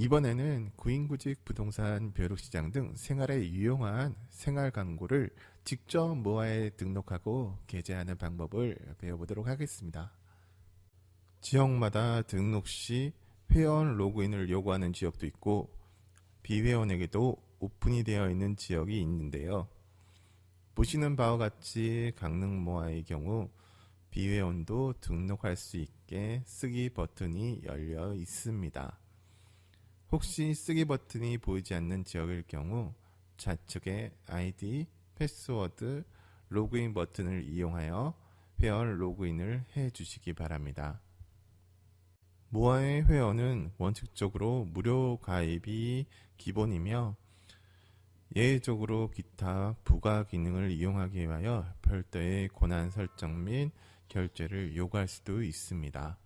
이번에는 구인구직 부동산 벼룩시장 등 생활에 유용한 생활 광고를 직접 모아에 등록하고 게재하는 방법을 배워보도록 하겠습니다. 지역마다 등록 시 회원 로그인을 요구하는 지역도 있고 비회원에게도 오픈이 되어 있는 지역이 있는데요. 보시는 바와 같이 강릉 모아의 경우 비회원도 등록할 수 있게 쓰기 버튼이 열려 있습니다. 혹시 쓰기 버튼이 보이지 않는 지역일 경우 좌측에 아이디, 패스워드, 로그인 버튼을 이용하여 회원 로그인을 해 주시기 바랍니다. 모아의 회원은 원칙적으로 무료 가입이 기본이며 예외적으로 기타 부가 기능을 이용하기 위하여 별도의 권한 설정 및 결제를 요구할 수도 있습니다.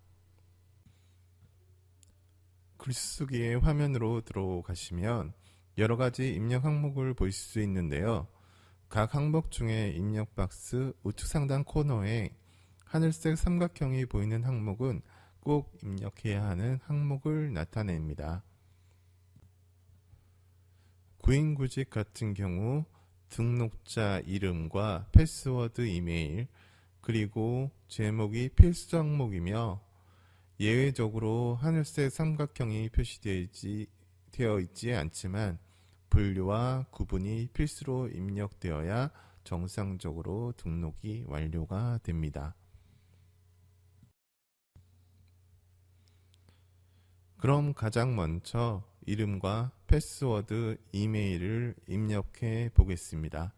글쓰기의 화면으로 들어가시면 여러 가지 입력 항목을 보실 수 있는데요. 각 항목 중에 입력 박스 우측 상단 코너에 하늘색 삼각형이 보이는 항목은 꼭 입력해야 하는 항목을 나타냅니다. 구인구직 같은 경우 등록자 이름과 패스워드 이메일 그리고 제목이 필수 항목이며 예외적으로 하늘색 삼각형이 표시되어 있지 않지만 분류와 구분이 필수로 입력되어야 정상적으로 등록이 완료가 됩니다. 그럼 가장 먼저 이름과 패스워드, 이메일을 입력해 보겠습니다.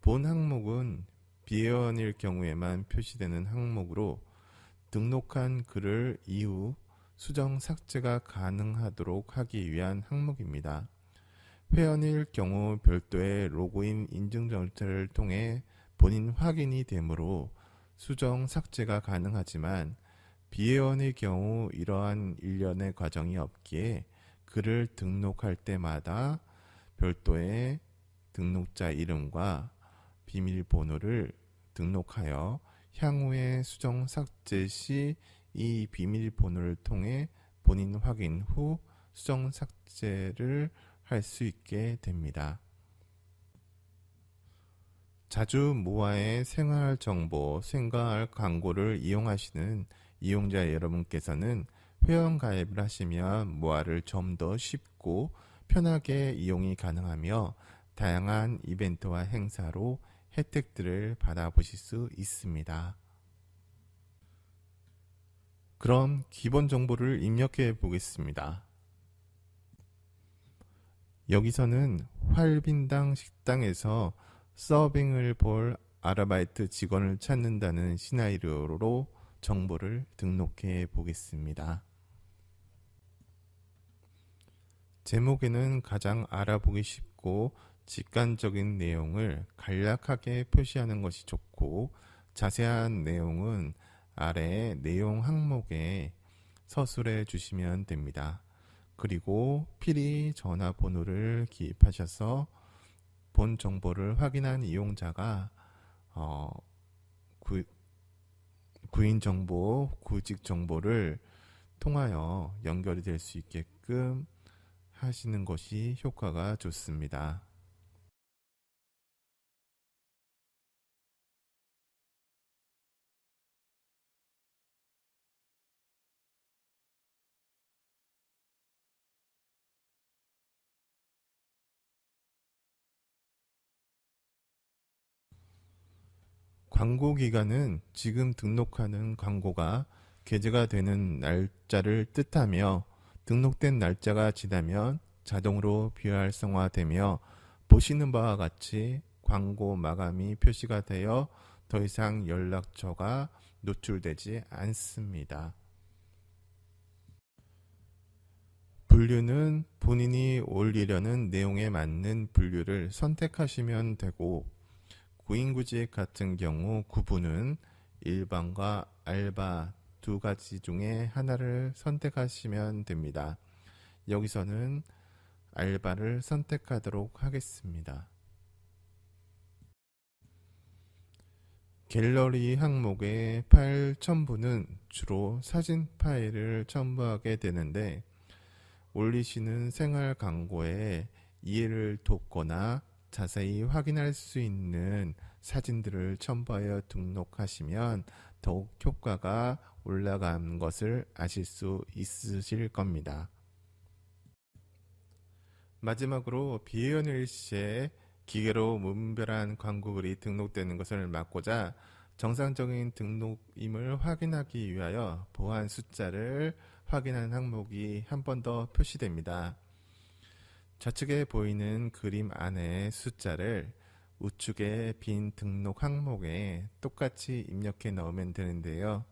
본 항목은 비회원일 경우에만 표시되는 항목으로 등록한 글을 이후 수정 삭제가 가능하도록 하기 위한 항목입니다. 회원일 경우 별도의 로그인 인증 절차를 통해 본인 확인이 되므로 수정 삭제가 가능하지만 비회원의 경우 이러한 일련의 과정이 없기에 글을 등록할 때마다 별도의 등록자 이름과 비밀번호를 등록하여 향후에 수정 삭제 시 이 비밀번호를 통해 본인 확인 후 수정 삭제를 할 수 있게 됩니다. 자주 모아의 생활 정보, 생활 광고를 이용하시는 이용자 여러분께서는 회원 가입을 하시면 모아를 좀 더 쉽고 편하게 이용이 가능하며 다양한 이벤트와 행사로 혜택들을 받아보실 수 있습니다. 그럼 기본 정보를 입력해 보겠습니다. 여기서는 활빈당 식당에서 서빙을 볼 아르바이트 직원을 찾는다는 시나리오로 정보를 등록해 보겠습니다. 제목에는 가장 알아보기 쉽고 직관적인 내용을 간략하게 표시하는 것이 좋고 자세한 내용은 아래 내용 항목에 서술해 주시면 됩니다. 그리고 필히 전화번호를 기입하셔서 본 정보를 확인한 이용자가 어, 구, 구인 정보, 구직 정보를 통하여 연결이 될 수 있게끔 하시는 것이 효과가 좋습니다. 광고 기간은 지금 등록하는 광고가 게재가 되는 날짜를 뜻하며 등록된 날짜가 지나면 자동으로 비활성화되며 보시는 바와 같이 광고 마감이 표시가 되어 더 이상 연락처가 노출되지 않습니다. 분류는 본인이 올리려는 내용에 맞는 분류를 선택하시면 되고 구인구직 같은 경우 구분은 일반과 알바 두 가지 중에 하나를 선택하시면 됩니다. 여기서는 알바를 선택하도록 하겠습니다. 갤러리 항목의 파일 첨부는 주로 사진 파일을 첨부하게 되는데 올리시는 생활 광고에 이해를 돕거나 자세히 확인할 수 있는 사진들을 첨부하여 등록하시면 더욱 효과가 올라간 것을 아실 수 있으실 겁니다. 마지막으로 비회원 일시에 기계로 무분별한 광고글이 등록되는 것을 막고자 정상적인 등록임을 확인하기 위하여 보안 숫자를 확인하는 항목이 한 번 더 표시됩니다. 좌측에 보이는 그림 안에 숫자를 우측의 빈 등록 항목에 똑같이 입력해 넣으면 되는데요.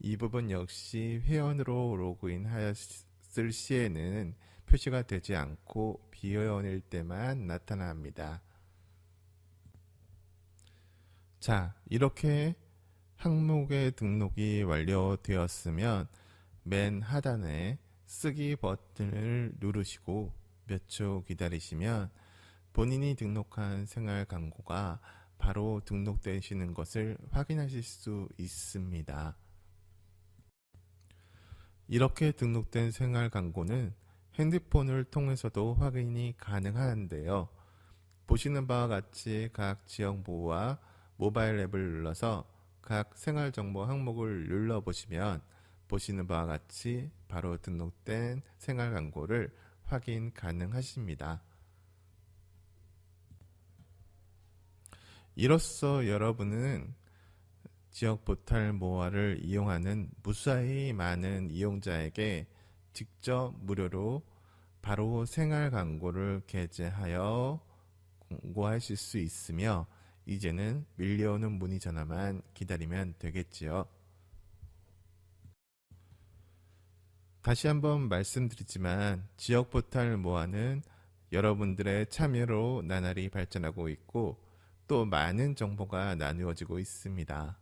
이 부분 역시 회원으로 로그인 하였을 시에는 표시가 되지 않고 비회원일 때만 나타납니다. 자, 이렇게 항목의 등록이 완료되었으면 맨 하단에 쓰기 버튼을 누르시고 몇 초 기다리시면 본인이 등록한 생활 광고가 바로 등록되시는 것을 확인하실 수 있습니다. 이렇게 등록된 생활 광고는 핸드폰을 통해서도 확인이 가능한데요. 보시는 바와 같이 각 지역 보호와 모바일 앱을 눌러서 각 생활 정보 항목을 눌러 보시면 보시는 바와 같이 바로 등록된 생활 광고를 확인 가능하십니다. 이로써 여러분은 지역 포털 모아를 이용하는 무수히 많은 이용자에게 직접 무료로 바로 생활 광고를 게재하여 공고하실 수 있으며 이제는 밀려오는 문의 전화만 기다리면 되겠지요. 다시 한번 말씀드리지만 지역 포털 모아는 여러분들의 참여로 나날이 발전하고 있고 또 많은 정보가 나누어지고 있습니다.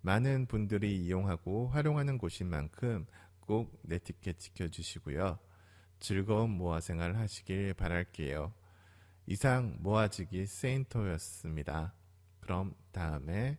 많은 분들이 이용하고 활용하는 곳인 만큼 꼭 네티켓 지켜주시고요. 즐거운 모아 생활 하시길 바랄게요. 이상 모아지기 세인터였습니다. 그럼 다음에